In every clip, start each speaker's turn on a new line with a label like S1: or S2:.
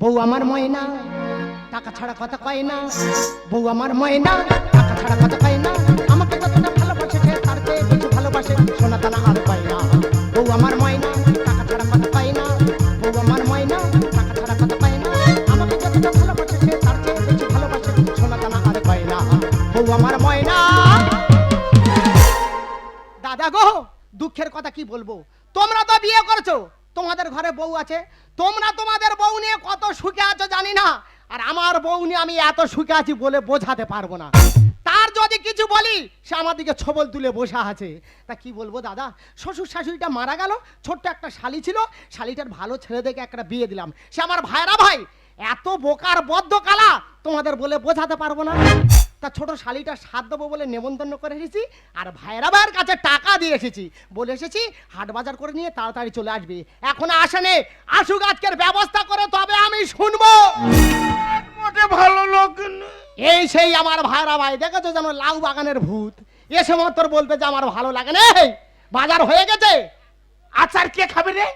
S1: বউ আমার ময়না, টাকা ছাড়া কথা কয় না। বউ আমার ময়না, টাকা ছাড়া কথা কয় না। আমাকে যতটা ভালোবাসে সে তার চেয়ে কিছু ভালোবাসে সোনা দানা আর পায় না। বউ আমার ময়না, টাকা ছাড়া কথা পায় না। বউ আমার ময়না, টাকা ছাড়া কথা কয় না। আমাকে যতটা ভালোবাসে সে তার চেয়ে বেশি ভালোবাসে সোনা দানা আর পায় না। বউ আমার ময়না। দাদা গো, দুঃখের কথা কি বলব? তোমরা তো বিয়ে করছ। তোমাদের ঘরে বউ আছে। তোমরা তোমাদের বউ নিয়ে কত সুখে আছো জানি না। আর আমার বউ নিয়ে আমি এত সুখে আছি বলে বোঝাতে পারব না। তার যদি কিছু বলি, সে আমার দিকে ছবল তুলে বসে আছে। তা কি বলব দাদা? শ্বশুর শাশুড়িটা মারা গেল, ছোট্ট একটা শালি ছিল। শালিটার ভালো ছেলে দেখে একটা বিয়ে দিলাম। সে আমার ভাইরা ভাই, এত বোকার বদ্ধ কালা তোমাদের বলে বোঝাতে পারব না। তা ছোট শালিটা সাত দেবো বলে নেমন্তন্ন করে এসেছি আর ভাইরা ভাইয়ের কাছে টাকা দিয়ে এসেছি। বলে এসেছি হাট বাজার করে নিয়ে তাড়াতাড়ি চলে আসবে। এখন আসেনে আসুক আজকের ব্যবস্থা করে তবে আমি শুনব।
S2: ভালো লোক
S1: এই সেই আমার ভাইরা ভাই দেখেছ যেন লাউ বাগানের ভূত? এসে মাত্র বলতে যে আমার ভালো লাগে না বাজার হয়ে গেছে।
S2: আচার কে খাবে রে?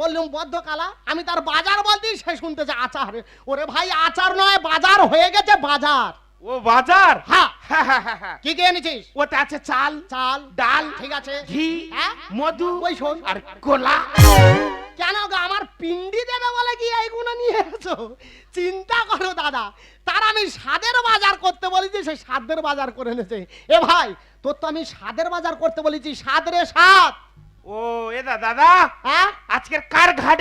S1: বললুম বদ্ধ কালা আমি তার বাজার বলতেই সে শুনতেছে আচার। ওরে ভাই আচার নয় বাজার হয়ে গেছে বাজার।
S2: ও বাজার?
S1: হ্যাঁ
S2: হ্যাঁ, হ্যাঁ, হ্যাঁ, হ্যাঁ।
S1: কি কি এনেছিস?
S2: ওতে আছে চাল।
S1: চাল
S2: ডাল।
S1: ঠিক আছে।
S2: ঘি
S1: হ্যাঁ?
S2: মধু
S1: ওই শোন।
S2: আর কোলা
S1: কেন গো আমার পিন্ডি দেবে বলে কি এইগুলো নিয়ে এসো চিন্তা করো দাদা তার আমি স্বাদের বাজার করতে বলেছি সে স্বাদের বাজার করে এনেছে। এ ভাই তোর তো আমি স্বাদের বাজার করতে বলেছি স্বাদ রে স্বাদ।
S2: ও এদা দাদা।
S1: হ্যাঁ?
S2: আজকের কার ঘাট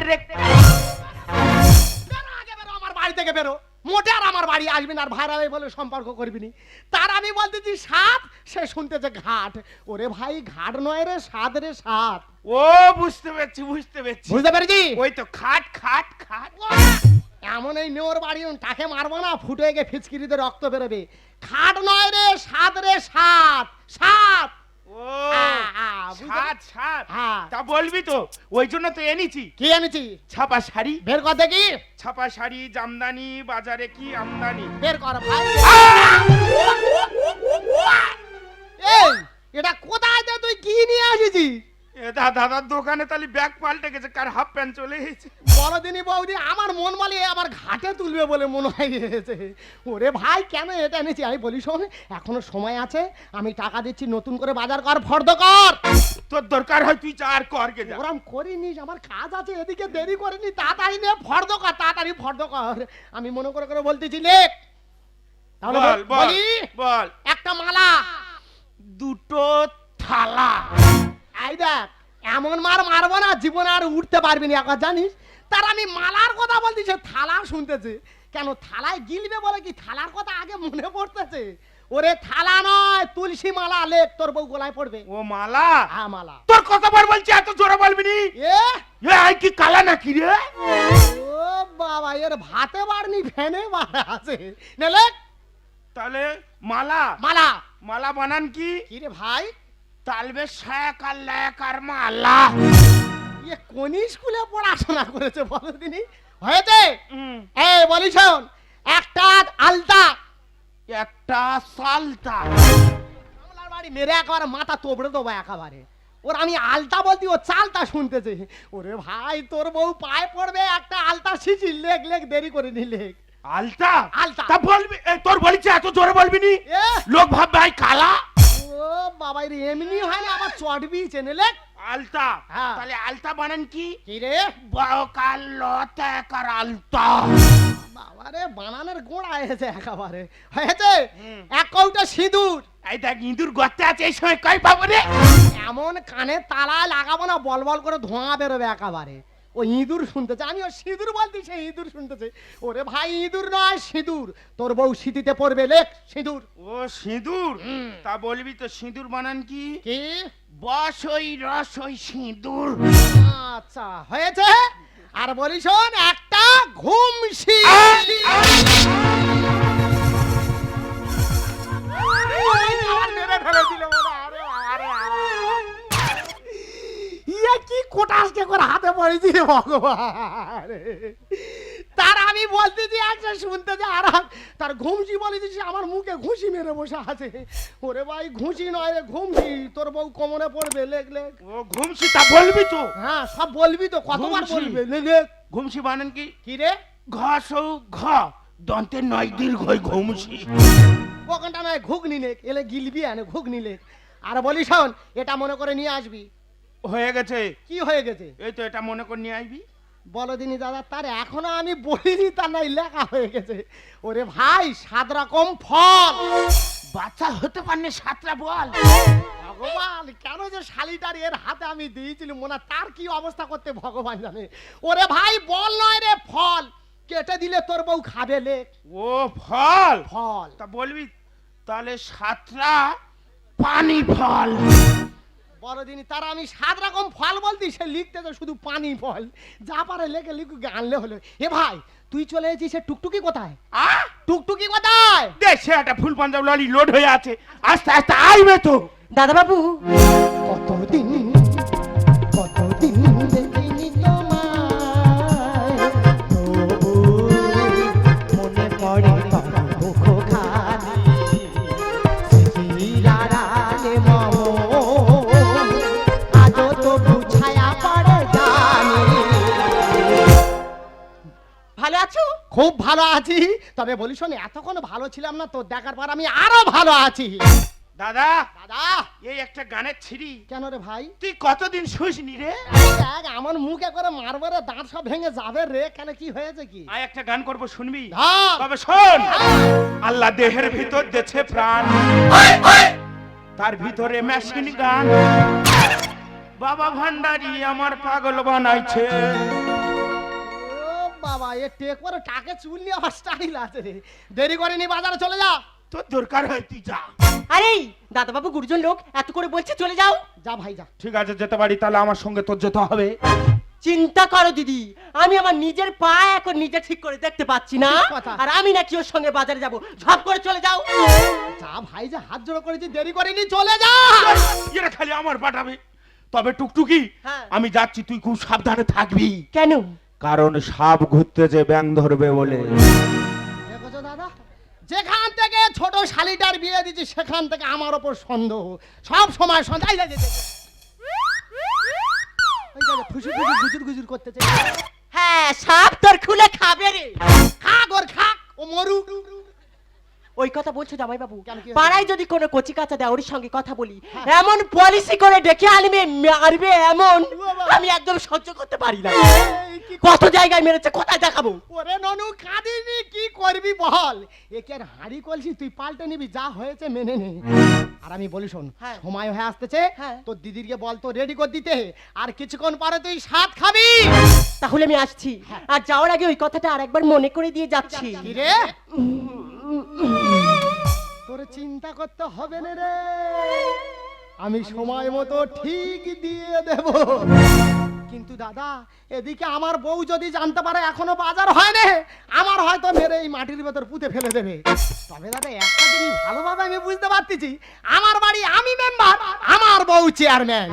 S1: বেরো আগে বেরো আমার বাড়ি থেকে বেরো। মোটে আর আমার বাড়ি আসবি না আর ভাইরা ভাই বলে সম্পর্ক করবি নি। তার আমি বলতে বলতেছি সাত? সে শুনতেছে ঘাট। ওরে ভাই ঘাট নয় রে সাত রে সাত।
S2: ও বুঝতে পেরেছি বুঝতে পেরেছি।
S1: বুঝতে পেরেছি?
S2: ওই তো খাট খাট খাট।
S1: এমন এই নেওর বাড়ি তাকে মারবো না ফুটে গিয়ে ফিচকিরিতে রক্ত বেরোবে। খাট নয় রে সাত রে সাত সাত।
S2: ও সাত সাত
S1: হ্যাঁ।
S2: তা বলবি তো ওই জন্য তো এনেছি।
S1: কি এনেছি?
S2: ছাপা শাড়ি।
S1: বের কর দেখি।
S2: ছাপা শাড়ি জামদানি বাজারে কি আমদানি?
S1: বের কর ভাই। এই এটা কোথায় তুই? কি নিয়ে আসিছিস
S2: দাদার দোকানে তাহলে ব্যাগ পাল্টে গেছে কার হাফ প্যান্ট চলে গেছে
S1: বড়দিনী বৌদি আমার মন আবার ঘাটে তুলবে বলে মনে হয় গেছে ওরে ভাই কেন এটা এনেছি? আমি বলি শোন এখনও সময় আছে আমি টাকা দিচ্ছি নতুন করে বাজার কর ফর্দ কর।
S2: তোর দরকার হয় তুই চা আর কর গে যা।
S1: ওরম করিনি আমার কাজ আছে এদিকে দেরি করিনি তাড়াতাড়ি নে ফর্দ কর তাড়াতাড়ি ফর্দ কর। আমি মনে করে করে বলতেছি লেখ। তাহলে
S2: বল।
S1: একটা মালা
S2: দুটো থালা।
S1: এই দেখ এমন মার মারবো না জীবনে আর উঠতে পারবি না একবার জানিস? তার আমি মালার কথা বলছি সে থালা শুনতেছে। কেন থালায় গিলবে বলে কি থালার কথা আগে মনে পড়তেছে? ওরে থালা নয় তুলসী মালা লেখ তোর বউ গোলায় পড়বে।
S2: ও মালা?
S1: হ্যাঁ মালা।
S2: তোর কতবার বলছি এত জোরে বলবি নি?
S1: এ?
S2: এ আই কি কালা নাকি রে?
S1: ও বাবা এর ভাতে বাড়নি ফ্যানে বাড়া আছে। নেলে
S2: তাহলে মালা?
S1: মালা।
S2: মালা বানান কি?
S1: কি রে ভাই?
S2: তালবে আর ল্যাক আর মালা।
S1: ইয়ে কোন স্কুলে পড়াশোনা করেছে বলো তিনি? হয়েছে? এই বলি শোন একটা আলতা।
S2: একটা সালতা।
S1: আমলার বাড়ি মেরে একেবারে মাথা তোবড়ে দেবো একেবারে। ওর আমি আলতা বলতি ও চালতা শুনতেছে। ওরে ভাই তোর বউ পায়ে পড়বে একটা আলতা শিখি লেগ লেখ দেরি করে নি লেখ
S2: আলতা?
S1: আলতা।
S2: বলবি তোর বলিছে এত জোরে বলবি নি? লোক ভাববে আই কালা।
S1: ও বাবা রে এমনি হয় না আবার চটবি চেনে
S2: আলতা
S1: হ্যাঁ।
S2: তাহলে আলতা বানান কি?
S1: কি রে?
S2: বকাল লতে কার আলতা।
S1: বাবা রে বানানোর গোড়া এসেছে একেবারে। হয়েছে। এক কৌটা সিঁদুর।
S2: এই দেখ ইঁদুর গর্তে আছে এই সময় কই পাবো রে?
S1: এমন কানে তালা লাগাবো না বল বল করে ধোঁয়া বেরোবে একেবারে। ও ইঁদুর শুনতেছে আমি ও সিঁদুর বলছি সে ইঁদুর শুনতেছে। ওরে ভাই ইঁদুর নয় সিঁদুর। তোর বউ সিঁতিতে পড়বে লেখ সিঁদুর।
S2: ও সিঁদুর? তা বলবি তো সিঁদুর বানান কি?
S1: কি?
S2: বসই রসই সিঁদুর।
S1: আচ্ছা হয়েছে। আর বলিস একটা ঘুমসি কি কোটাসকে করে হাতে পড়েছি রে ভগবান? তার আমি বলতেছি একটা শুনতেছি আর এক- তার ঘুমসি বলেছি আমার মুখে ঘুষি মেরে বসে আছে। ওরে ভাই ঘুষি নয় রে ঘুমসি। তোর বউ কোমরে পড়বে লেখ লেখ।
S2: ও ঘুমসি তা বলবি তো?
S1: হ্যাঁ সব বলবি তো কতবার বলবে? লেখ
S2: ঘুমসি বানান কি?
S1: কি রে?
S2: ঘ সৌ ঘ। দন্তে নয় দীর্ঘ ঘুমছি
S1: ওখানটা নয় ঘুগনি লেখ। এলে গিলবি আনে ঘুগনি লেখ। আর বলি শোন এটা মনে করে নিয়ে আসবি।
S2: হয়ে গেছে।
S1: কি হয়ে গেছে?
S2: এই তো এটা মনে করে নিয়ে আসবি
S1: বলো দিনি দাদা তার এখনও আমি বলিনি তার নাই লেখা হয়ে গেছে। ওরে ভাই সাত রকম ফল।
S2: বাচ্চা হতে পারলে সাতটা বল।
S1: ভগবান কেন যে শালিটার এর হাতে আমি দিয়েছিলাম মনে তার কি অবস্থা করতে ভগবান জানে। ওরে ভাই বল নয় রে ফল। কেটে দিলে তোর বউ খাবে লে।
S2: ও ফল?
S1: ফল।
S2: তা বলবি তাহলে সাতটা পানি ফল।
S1: বড়দিন তার আমি সাত রকম ফল বলতি সে লিখতে তো শুধু পানি ফল। যা পারে লেখে লিখু আনলে হলো। এ ভাই তুই চলে এসেছিস সে টুকটুকি কোথায়?
S2: আ?
S1: টুকটুকি কোথায়?
S2: দেশে একটা ফুল পাঞ্জাব লরি লোড হয়ে আছে। আস্তে আস্তে আইবে তো।
S3: দাদা বাবু
S1: কতদিন কতদিন খুব ভালো আছি। তবে বলি শোন এতক্ষণ ভালো ছিলাম না তোর দেখার পর আমি আরও ভালো আছি।
S2: দাদা
S1: দাদা!
S2: এই একটা গানের ছিড়ি।
S1: কেন রে ভাই?
S2: তুই কতদিন শুসনি রে?
S1: দেখ আমার মুখে করে মারবো রে দাঁত সব ভেঙে যাবে রে কেন কি হয়েছে কি?
S2: আয় একটা গান করব শুনবি। তবে শোন! আল্লাহ দেহের ভিতর দেছে প্রাণ। তার ভিতরে মেশিন গান বাবা ভান্ডারি আমার পাগল বানাইছে।
S1: বাবা এ টেক করে টাকে চুল নিয়ে আমার স্টাইল আছে রে। দেরি করে নি বাজারে চলে যা
S2: তোর দরকার হয় তুই যা।
S3: আরে দাদা বাবু গুরুজন লোক এত করে বলছে চলে যাও।
S1: যা ভাই যা।
S2: ঠিক আছে যেতে পারি তাহলে আমার সঙ্গে তোর যেতে হবে।
S3: চিন্তা করো দিদি। আমি আমার নিজের পা এখন নিজে ঠিক করে দেখতে পাচ্ছি না। আর আমি নাকি ওর সঙ্গে বাজারে যাব। ঝপ করে চলে যাও।
S1: যা ভাই যা হাত জোড়ো করেছি দেরি করে নি চলে যা।
S2: এরা খালি আমার পাঠাবে তবে টুকটুকি
S3: হ্যাঁ।
S2: আমি যাচ্ছি তুই খুব সাবধানে থাকবি।
S3: কেন?
S2: কারণ সাপ ঘুরতে যে ব্যাং ধরবে বলে।
S1: দেখেছ দাদা? যেখান থেকে ছোট শালিটার বিয়ে দিচ্ছি সেখান থেকে আমার ওপর সন্দেহ। সব সময় সন্দেহ। এই যে, যে, গুজুর গুজুর করতেছে
S3: হ্যাঁ সাপ তোর খুলে খাবে রে।
S1: খাক ওর খাক ও মরু
S3: ওই কথা বলছো জামাই বাবু পাড়ায় যদি কোনো কচি কাঁচা দেয় ওর সঙ্গে কথা বলি।
S1: হ্যাঁ।
S3: এমন পলিসি করে ডেকে আনবে মারবে এমন আমি একদম সহ্য করতে পারি না। কত জায়গায় মেরেছে কোথায় দেখাবো?
S1: ওরে ননু কাঁদিনি কি করবি বল? একে আর হাঁড়ি কলসি তুই পাল্টে নিবি যা হয়েছে মেনে নে। আর আমি বলি শোন
S3: হ্যাঁ।
S1: সময় হয়ে আসতেছে
S3: হ্যাঁ।
S1: তোর দিদিরকে বল তো রেডি করে দিতে। আর কিছুক্ষণ পরে তুই সাত খাবি।
S3: তাহলে আমি আসছি। আর যাওয়ার আগে ওই কথাটা আরেকবার মনে করে দিয়ে যাচ্ছি।
S1: রে? তোর চিন্তা করতে হবে না রে। আমি সময় মতো ঠিক দিয়ে দেব। কিন্তু দাদা, এদিকে আমার বউ যদি জানতে পারে এখনও বাজার হয় না, আমার হয়তো মেরে এই মাটির ভেতর পুঁতে ফেলে দেবে। তবে দাদা, একটা জিনিস ভালোভাবে আমি বুঝতে পারতেছি, আমার বাড়ি আমি মেম্বার আমার বউ চেয়ারম্যান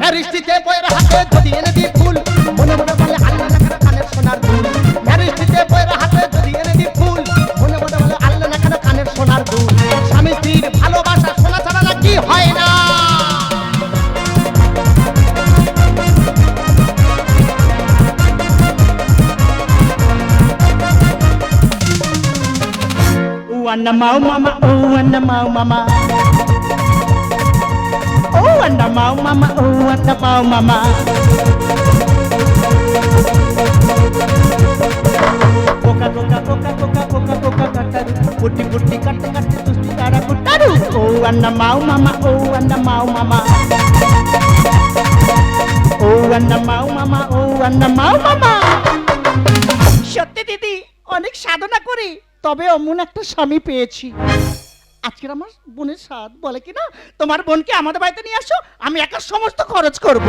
S1: ম্যারিস্টিতে বইয়ের হাতে যদি এনে দিই ফুল, মনে মনে বলে আল্লাহ কানের সোনার দুল। ম্যারিস্টিতে বইয়ের হাতে যদি এনে সোনার দুধ স্বামী স্ত্রীর ভালোবাসা সোনা ছাড়া নাকি হয় না
S4: and mau mama, oh and mau mama. Oh and mau mama, oh and mau mama. Coca, coca, coca, coca, coca. పుట్టి పుట్టి కట్ట కట్ట తుష్టి కాడ పుట్టారు ఓ అన్న మావు మామ ఓ అన్న మావు మామ ఓ అన్న మావు మామ ఓ అన్న మావు মামা সত্যি দিদি অনেক সাধনা করি তবে অমন একটা স্বামী পেয়েছি আজকের আমার বোনের সাথ বলে কি না তোমার বোনকে আমাদের বাড়িতে নিয়ে আসো আমি একা সমস্ত খরচ করব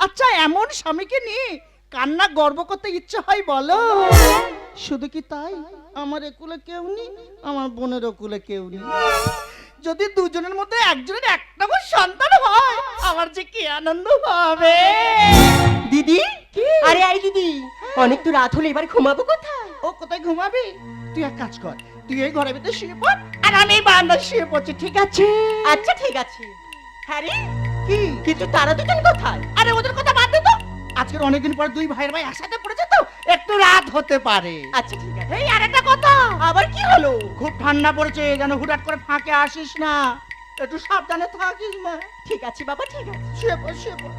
S4: আচ্ছা এমন স্বামীকে নিয়ে কান্না গর্ব করতে ইচ্ছে হয় বলো শুধু কি তাই আমার একুলে কেউ নেই আমার বোনের ওকুলে কেউ নেই। যদি দুজনের মধ্যে একজনের একটা সন্তান হয় আমার যে কি আনন্দ হবে?
S3: দিদি? আরে আই দিদি অনেক তো রাত হলে এবার ঘুমাবো কোথায়?
S4: ও কোথায় ঘুমাবি? তুই এক কাজ কর তুই এই ঘরের ভিতরে শুয়ে পড় আর আমি এই বারান্দায় শুয়ে পড়ছি ঠিক আছে?
S3: আচ্ছা ঠিক আছে। হ্যাঁ রে
S4: কি?
S3: কিন্তু তারা দুজন কোথায়?
S4: আরে ওদের কথা বাদ দে তো। আজকের অনেকদিন পর দুই ভাইয়ের ভাই একসাথে পড়েছে তো একটু রাত হতে পারে।
S3: আচ্ছা ঠিক আছে।
S4: এই আরেকটা কথা
S3: আবার কি হলো?
S4: খুব ঠান্ডা পড়েছে যেন হুটহাট করে ফাঁকে আসিস না। একটু সাবধানে থাকিস মা।
S3: ঠিক আছে বাবা ঠিক আছে।
S4: শুয়ে পড় শুয়ে পড়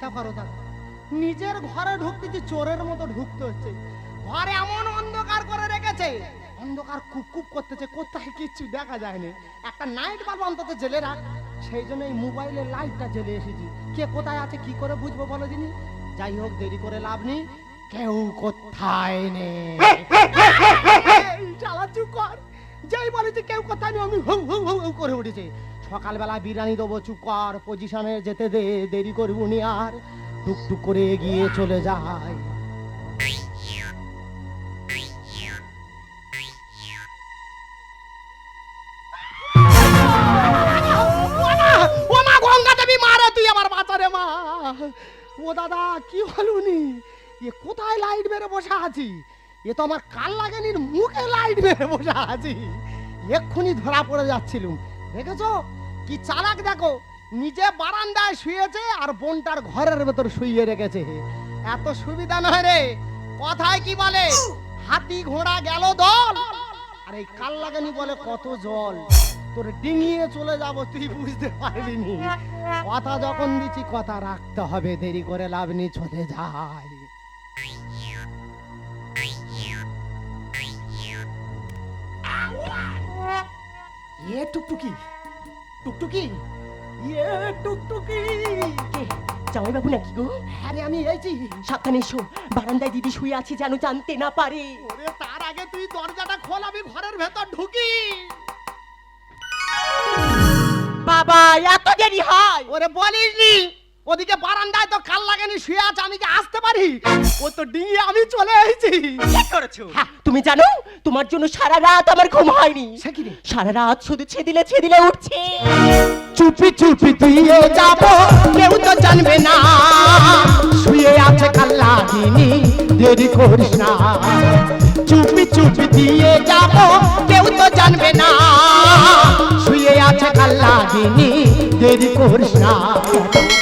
S1: চিন্তা করো দাদা। নিজের ঘরে ঢুকতেছি চোরের মতো ঢুকতে হচ্ছে। ঘরে এমন অন্ধকার করে রেখেছে। অন্ধকার কুপ কুপ করতেছে কোথায় কিচ্ছু দেখা যায়নি। একটা নাইট বাল্ব অন্তত জেলে রাখ। সেই জন্য এই মোবাইলের লাইটটা জ্বেলে এসেছি। কে কোথায় আছে কি করে বুঝব বলো দিনি? যাই হোক দেরি করে লাভ নেই। কেউ কোথায় নেই। শালা কর। যেই বলেছে কেউ কোথায় নেই আমি হউ হউ হউ করে উঠেছে। সকালবেলা বিরিয়ানি দেবো, চুপ কর পজিশনে যেতে দে, দেরি করব নি আর। টুকটুক করে এগিয়ে চলে যায় ও দাদা, কি হলুনি এ কোথায় লাইট মেরে বসে আছি? এ তো আমার কাল লাগেনি মুখে লাইট মেরে বসে আছি। এক্ষুনি ধরা পড়ে যাচ্ছিলুম। দেখেছ? কি চালাক দেখো? নিজে বারান্দায় শুয়েছে আর বোনটার ঘরের ভেতর শুইয়ে রেখেছে। এত সুবিধা নয় রে। কথায় কি বলে? হাতি ঘোড়া গেল দল। আর এই কাল লাগানি বলে, কত জল। তোর ডিঙিয়ে চলে যাব, তুই বুঝতে পারবি নি। কথা যখন দিচ্ছি, কথা রাখতে হবে। দেরি করে লাভ নি চলে যায় এ টুকটুকি। টুকটুকি? ইয়ে টুকটুকি।
S3: কে? জামাই বাবু নাকি গো?
S1: আরে আমি এইছি
S3: সাবধানে এসো। বারান্দায় দিদি শুয়ে আছে যেন জানতে না পারে।
S1: ওরে তার আগে তুই দরজাটা খোল আমি ঘরের ভেতর ঢুকি।
S3: বাবা এত দেরি হয়।
S1: ওরে বলিস নি ওদিকে বারান্দায় তো কাল লাগেনি শুয়ে আছে আমি কি আসতে পারি? ও তো ডিঙিয়ে আমি চলে এসেছি।
S3: কি করেছ? তুমি জানো তোমার জন্য সারা রাত আমার ঘুম হয়নি।
S1: সে কি রে?
S3: সারা রাত শুধু ছেদিলে ছেদিলে উঠছে।
S1: চুপি চুপি দিয়ে যাব কেউ তো জানবে না। শুয়ে আছে কাল্লাগিনি দেরি করিস না। চুপি চুপি দিয়ে যাব কেউ তো জানবে না। শুয়ে আছে দেরি করিস না।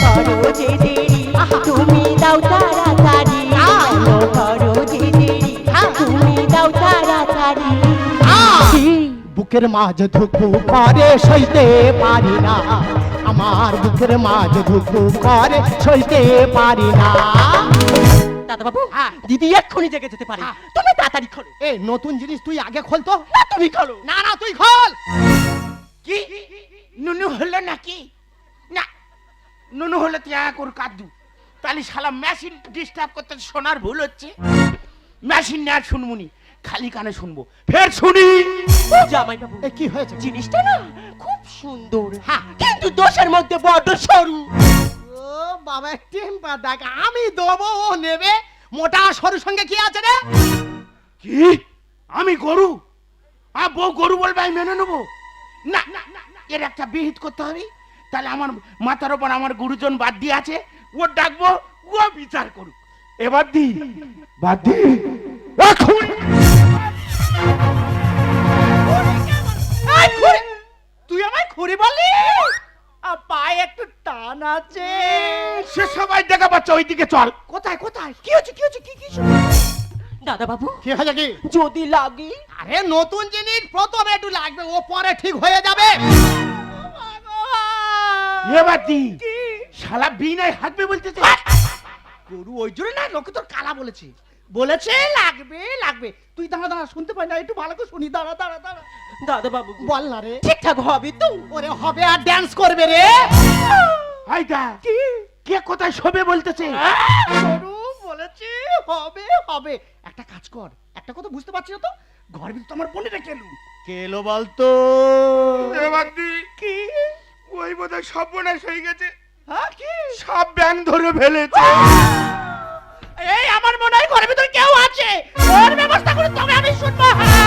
S3: করো যে দেরি তুমি দাও তাড়াতাড়ি। করো যে দেরি তুমি দাও তাড়াতাড়ি।
S1: বুকের মাঝ ধুকু করে সইতে পারি না। আমার বুকের মাঝ ধুকু করে সইতে পারি না।
S3: দাদা বাবু। দিদি এক্ষুনি জেগে যেতে পারে। তুমি তাড়াতাড়ি খোলো।
S1: এ নতুন জিনিস তুই আগে খোলতো
S3: না তুমি খোলো।
S1: না না তুই খোল!
S2: কি নুনু হলো নাকি? না নুনু হলে তুই এক ওর কাদু। তাহলে শালা মেশিন ডিস্টার্ব করতে শোনার ভুল হচ্ছে। মেশিন না শুনবুনি খালি কানে শুনব। ফের শুনি।
S3: জামাই বাবু
S1: এ কি হয়েছে?
S3: জিনিসটা না খুব সুন্দর।
S1: হ্যাঁ।
S3: কিন্তু দোষের মধ্যে বড্ড সরু।
S1: ও বাবা টেম্পার দেখ আমি দেবো ও নেবে। মোটা সরুর সঙ্গে কি আছে রে?
S2: কি? আমি গরু? আ বউ গরু বলবে আমি মেনে নেব? না এর একটা বিহিত করতে হবে। তাহলে আমার মাথার ওপর আমার গুরুজন বাদ দিয়ে আছে ও ডাকবো ও বিচার করুক। এবার দি বাদ দি এখন
S4: তুই আমায় খুড়ি বললি? পায়ে একটু টান আছে।
S2: সে সবাই দেখা পাচ্ছে ওইদিকে চল।
S4: কোথায় কোথায়? কি হচ্ছে কি হচ্ছে কি কি
S3: দাদা বাবু
S1: কি হয়েছে কি?
S3: যদি লাগে।
S1: আরে নতুন জিনিস প্রথমে একটু লাগবে ও পরে ঠিক হয়ে যাবে।
S2: এবার দি শালা বিনায় হাঁকবে বলতেছে।
S4: গরু ওই জন্য না লোকে তোর কালা বলেছে। বলেছে লাগবে লাগবে। তুই দাঁড়া দাঁড়া শুনতে পাই না একটু ভালো করে শুনি দাঁড়া দাঁড়া দাঁড়া।
S3: দাদা বাবু
S1: বল না রে।
S3: ঠিকঠাক হবে তো।
S1: ওরে হবে আর ড্যান্স করবে রে।
S2: হাইদা কে? কোথায় শোবে বলতেছে?
S4: গরু। বলেছে হবে হবে। একটা কাজ কর একটা কথা বুঝতে পারছি না তো? ঘর ভিতরে আমার বোনেরা কেলু কেলো বলতো?
S2: এবার দি কি? ওই বোধহয় সর্বনাশ হয়ে গেছে।
S4: হ্যাঁ কি?
S2: সব ব্যাং ধরে ফেলেছে।
S4: এই আমার মনে হয় ঘরের ভিতরে কেউ আছে। ওর ব্যবস্থা করে তবে আমি শুনব হ্যাঁ।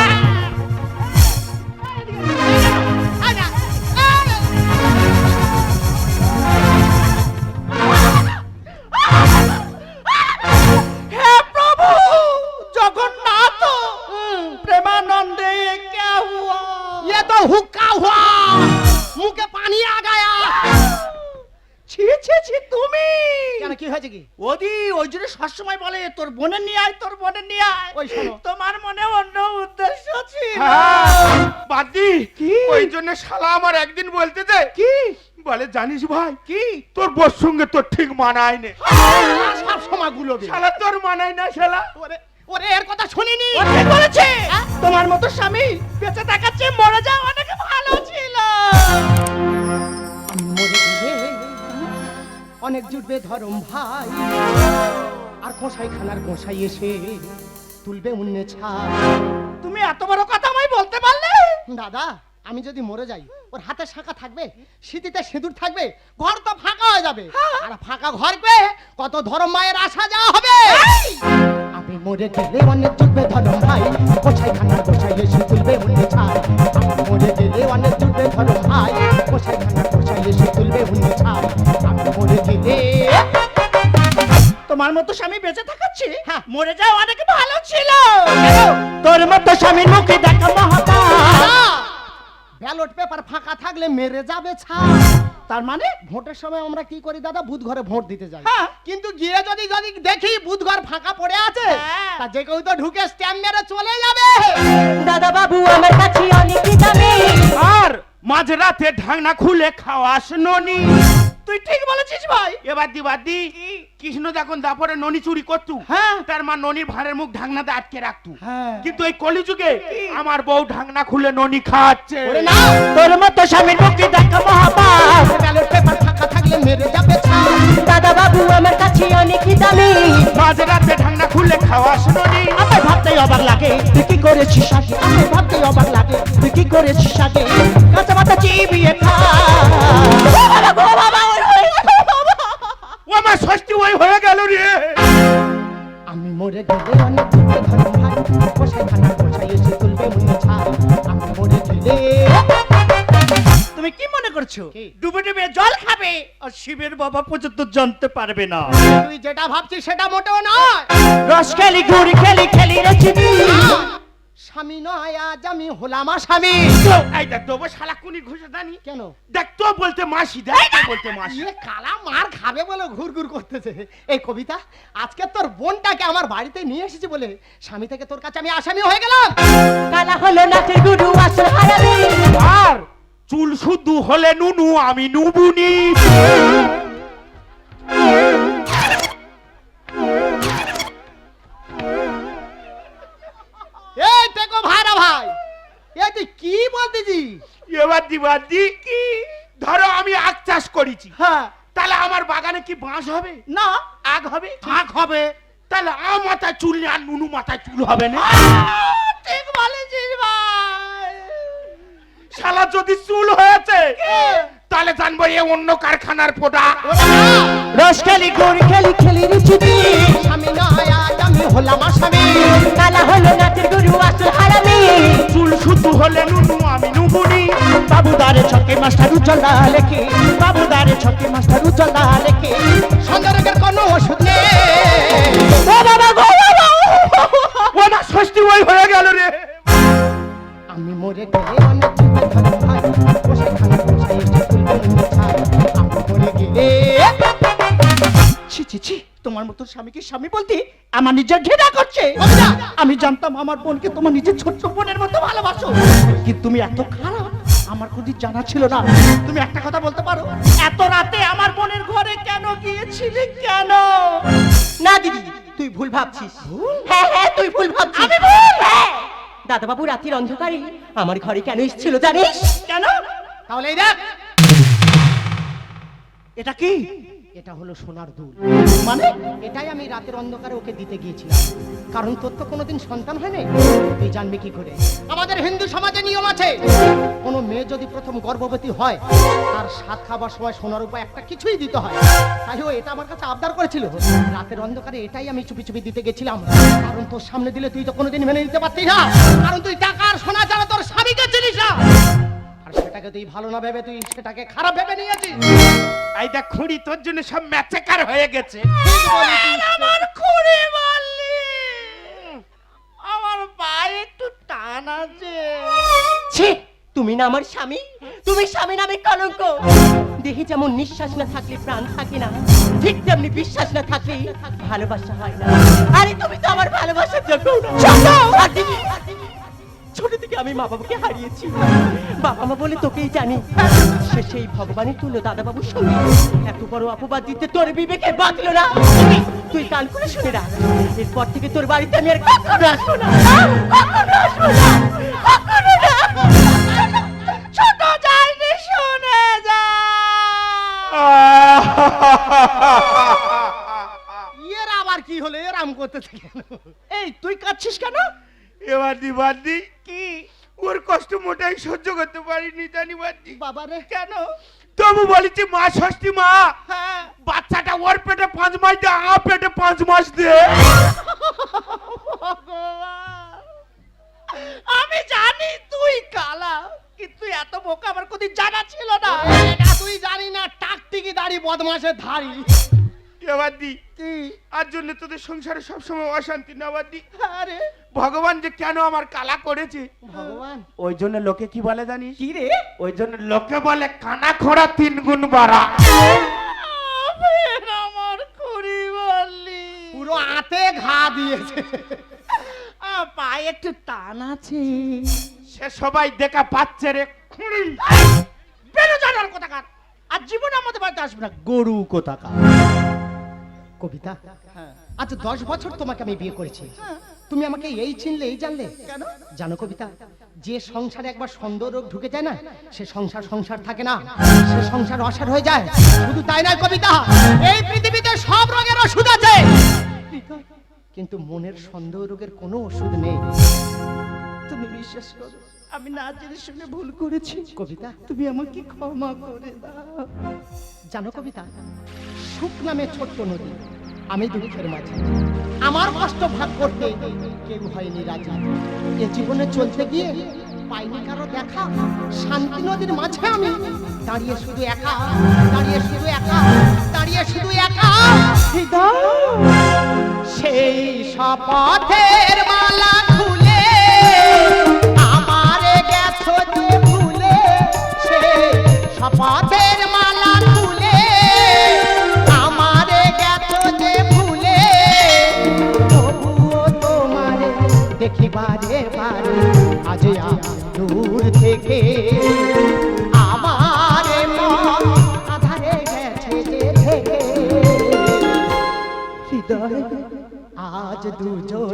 S1: পানি আগায়া
S4: ছি ছি ছি তুমি।
S1: কেন কি হয়েছে কি?
S4: ওদি ওই জন্য সবসময় বলে তোর বোনের নিয়ে আয় তোর বোনের নিয়ে আয়।
S1: ওই শোনো।
S4: তোমার মনে অন্য উদ্দেশ্য ছিল।
S2: হ্যাঁ, বাদি
S4: কি?
S2: ওই জন্য শালা আমার একদিন বলতে দে।
S4: কি?
S2: বলে জানিস ভাই
S4: কি?
S2: তোর বোর সঙ্গে তোর ঠিক মানায় নে।
S1: সব সময় গুলোবে।
S2: শালা তোর মানায় না শালা।
S1: ওরে ওরে এর কথা শুনিনি।
S4: ও ঠিক বলেছে। তোমার মতো স্বামী বেঁচে থাকাচ্ছে মরে যাওয়া অনেক ভালো ছিল।
S1: অনেক জুটবে ধরম ভাই। আর গোসাই খানার গোসাই এসে তুলবে উন্নে ছাই।
S4: তুমি এত বড় কথা আমায় বলতে পারলে?
S1: দাদা আমি যদি মরে যাই ওর হাতে শাখা থাকবে স্মৃতিতে সিঁদুর থাকবে ঘর তো ফাঁকা হয়ে যাবে। আর ফাঁকা ঘর পেয়ে কত ধরম মায়ের আসা যাওয়া হবে? আমি মরে গেলে অনেক জুটবে ধরম ভাই গোসাই খানার
S4: মতো স্বামী বেঁচে থাকাচ্ছে?
S1: হ্যাঁ।
S4: মরে যাওয়া অনেক ভালো ছিল। তোর মতো স্বামীর মুখে দেখা মহাতা।
S1: ব্যালট পেপার ফাঁকা থাকলে মেরে যাবে ছাই
S4: তার মানে
S1: ভোটের সময় আমরা কি করি দাদা? বুথ ঘরে ভোট দিতে যাই।
S4: হ্যাঁ।
S1: কিন্তু গিয়ে যদি যদি দেখি বুধ ঘর ফাঁকা পড়ে আছে
S4: হ্যাঁ।
S1: তা যে কেউ তো ঢুকে স্ট্যাম্প মেরে চলে যাবে।
S3: দাদা বাবু আমার কাছে অনেক দামি
S2: আর মাঝরাতে ঢাকনা খুলে খাওয়াস ননি।
S4: তুই ঠিক বলেছিস ভাই।
S2: এবার দি বাদ দি। কৃষ্ণ যখন দাপরে ননি চুরি করতু
S4: হ্যাঁ।
S2: তার মা ননির ভাঁড়ের মুখ ঢাকনাতে আটকে রাখতু।
S4: হ্যাঁ।
S2: কিন্তু এই কলিযুগে আমার বউ ঢাকনা খুলে ননি খাচ্ছে।
S1: না।
S4: তোর মতো স্বামীর মুখে দেখা মহাপাপ।
S1: মেরে যাবে
S3: দাদা বাবু আমার কাছে অনেক দামি।
S2: মাঝরাতে ঢাকনা খুলে খাওয়াস ননি
S4: আমার ভাবতেই অবাক লাগে তুই কি করেছিস আগে? আমার ভাবতেই অবাক লাগে তুই কি করেছিস আগে? কাঁচা মাথা চিবিয়ে খা।
S2: ও আমার ষষ্ঠী ওই হয়ে গেল রে।
S1: আমি মরে গেলে অনেক দুঃখে ধরম ভাই বসে খানা বসাই
S4: তুমি কি মনে করছ? ডুবে ডুবে জল খাবে আর শিবের বাবা পর্যন্ত জানতে পারবে না।
S1: তুই যেটা ভাবছিস সেটা মোটেও নয়।
S4: রস খেলি ঘুরি খেলি খেলি রেছিবি
S1: স্বামী নয় আজ আমি হলাম স্বামী
S2: এই দেখ তো শালা কুনি ঘুষে দানি
S1: কেন?
S2: দেখ তো বলতে মাসি দেখ তো বলতে মাসি।
S1: ইয়ে কালা মার খাবে বলে ঘুর ঘুর করতেছে। এই কবিতা আজকে তোর বোনটাকে আমার বাড়িতে নিয়ে এসেছি বলে স্বামী থেকে তোর কাছে আমি আসামি হয়ে গেলাম।
S3: কালা হলো নাচের গুরু আসল হারাবি
S2: আর চুল শুদ্ধ হলে নুনু আমি নুবুনি।
S1: কি বলতেছি
S2: এবার দিবার দি কি? ধরো আমি আখ চাষ করেছি।
S1: হ্যাঁ।
S2: তাহলে আমার বাগানে কি বাঁশ হবে?
S4: না।
S2: আগ হবে? আখ হবে? তাহলে আ মাথায় চুল আর নুনু মাথায় চুল হবে না। শালা যদি চুল হয়েছে তাহলে জানব এ অন্য কারখানার প্রোডাক্ট
S4: রস খেলি ঘুরি খেলি খেলি রেছিবি
S1: স্বামী নয় আজ আমি হলাম আসামি।
S3: কালা হলো নাচের গুরু আসল হারাবি
S2: চুল শুদ্ধ হলে নুনু আমি নুবুনি।
S4: বাবুদারে ছকে মাস্টার উজ্জ্বল দা লেখে। বাবুদারে ছকে মাস্টার উজ্জ্বল দা লেখে
S1: সন্দেহের কোনো ওষুধ নেই।
S4: ও বাবা গো বাবা।
S2: ও না ষষ্ঠী ওই হয়ে গেল রে।
S1: আমি মরে গেলে অনেক দুঃখে ধরম ভাই বসে খানা বসাই এসে তুলবে মনে ছাই আমি মরে গেলে
S4: ছি ছি ছি তোমার মতো স্বামীকে স্বামী বলতে আমার নিজের ঘৃণা করছে। আমি জানতাম আমার বোনকে তোমার নিজের ছোট্ট বোনের মতো ভালোবাসো। কিন্তু তুমি এত খারাপ আমার কোনদিন জানা ছিল না। তুমি একটা কথা বলতে পারো? এত রাতে আমার বোনের ঘরে কেন গিয়েছিলে কেন?
S3: না দিদি তুই ভুল ভাবছিস। হ্যাঁ হ্যাঁ তুই ভুল ভাবছিস।
S4: আমি ভুল হ্যাঁ।
S3: দাদা বাবু রাতের অন্ধকারে আমার ঘরে কেন এসেছিল জানিস?
S4: কেন?
S1: তাহলে
S4: এটা কি?
S1: এটা হলো সোনার দুল।
S4: মানে
S1: এটাই আমি রাতের অন্ধকারে ওকে দিতে গিয়েছিলাম। কারণ তোর তো কোনোদিন সন্তান হয়নি? তুই জানবি কি করে? আমাদের হিন্দু সমাজে নিয়ম আছে। কোনো মেয়ে যদি প্রথম গর্ভবতী হয়, তার সাত খাবার সময় সোনার উপায় একটা কিছুই দিতে হয়। তাই ও এটা আমার কাছে আবদার করেছিল। রাতের অন্ধকারে এটাই আমি চুপি চুপি দিতে গেছিলাম। কারণ তোর সামনে দিলে তুই তো কোনোদিন মেনে নিতে পারতি না। কারণ তুই টাকা আর সোনা ছাড়া তোর আর সেটাকে তুই ভালো না ভেবে তুই সেটাকে খারাপ ভেবে নিয়েছিস?
S2: এই দেখ খুঁড়ি তোর জন্য সব ম্যাচেকার হয়ে গেছে।
S4: আমার খুঁড়ে মারলি আমার পায়ে একটু টান আছে।
S3: ছি তুমি না আমার স্বামী তুমি স্বামী নামে কলঙ্ক। দেহে যেমন নিঃশ্বাস না থাকলে প্রাণ থাকে না ঠিক তেমনি বিশ্বাস না থাকলে ভালোবাসা হয় না। আরে তুমি তো আমার ভালোবাসার যোগ্য না। ছোট থেকে আমি মা বাবাকে হারিয়েছি। বাবা মা বলে তোকেই জানি। সে সেই ভগবানের তুল্য দাদা বাবুর সঙ্গে। এত বড় অপবাদ দিতে তোর বিবেকে বাঁচলো না। তুই কান করে শুনে রাখ। এরপর থেকে তোর বাড়িতে আমি আর কখনো আসব না। কখনো আসব না। কখনো না। ছোট যাইনি শুনে যা।
S1: এর আবার কি হলো? এরাম করতে থাকে।
S4: এই তুই কাঁদছিস কেন?
S2: এবার দি বাদি
S4: কি?
S2: ওর কষ্ট মোটাই সহ্য করতে পারিনি জানি বাদি
S1: বাবারে
S4: কেন?
S2: তবু বলেছি মা ষষ্ঠী মা
S4: হ্যাঁ।
S2: বাচ্চাটা ওর পেটে পাঁচ মাস দে আমার পেটে পাঁচ মাস দে।
S4: আমি জানি তুই কালা কিন্তু এত বোকা আমার কোনদিন জানা ছিল না।
S1: তুই জানি না টাকটিকি দাড়ি বদমাসের ধারি
S2: এবার দি
S1: কি?
S2: আর জন্য তোদের সংসারে সবসময় অশান্তি না
S4: আরে।
S2: ভগবান যে কেন আমার কালা করেছে?
S1: ভগবান।
S2: ওই জন্য লোকে কি বলে জানিস?
S4: কি রে?
S2: ওই জন্য লোকে বলে কানা খোড়া তিন গুণ বাড়া।
S4: আমার খুঁড়ি বললি।
S1: পুরো আতে ঘা দিয়েছে।
S4: পায়ে একটু টান আছে।
S2: সে সবাই দেখা পাচ্ছে রে খুঁড়ি।
S4: বেরো জানার কোথাকার? আর জীবনে আমাদের বাড়িতে আসবে না। গরু কোথাকার?
S1: কবিতা? আচ্ছা দশ বছর তোমাকে আমি বিয়ে করেছি। তুমি আমাকে এই চিনলে এই জানলে?
S4: কেন?
S1: জানো কবিতা যে সংসারে একবার সন্দেহ রোগ ঢুকে যায় না সে সংসার সংসার থাকে না। সে সংসার অসার হয়ে যায়। শুধু তাই নয় কবিতা এই পৃথিবীতে সব রোগের ওষুধ আছে। কিন্তু মনের সন্দেহ রোগের কোনো ওষুধ নেই।
S4: তুমি বিশ্বাস করো আমি না জেনে শুনে ভুল করেছি।
S1: কবিতা?
S4: তুমি আমাকে ক্ষমা করে দাও।
S1: জানো কবিতা সুখ নামে ছোট্ট নদী। আমি দুঃখের মাঝে। আমার কষ্ট ভাগ করতে কেউ হয়নি রাজি। এ জীবনে চলতে গিয়ে পাইনি কারও দেখা। শান্তি নদীর মাঝে আমি দাঁড়িয়ে শুধু একা। দাঁড়িয়ে শুধু একা। দাঁড়িয়ে শুধু একা। সেই শপথের মালা খুলে আমারে গেছো ভুলে সেই শপথের থেকে আমার মন আধারে গেছে যে থেকে। হৃদয় আজ দুজন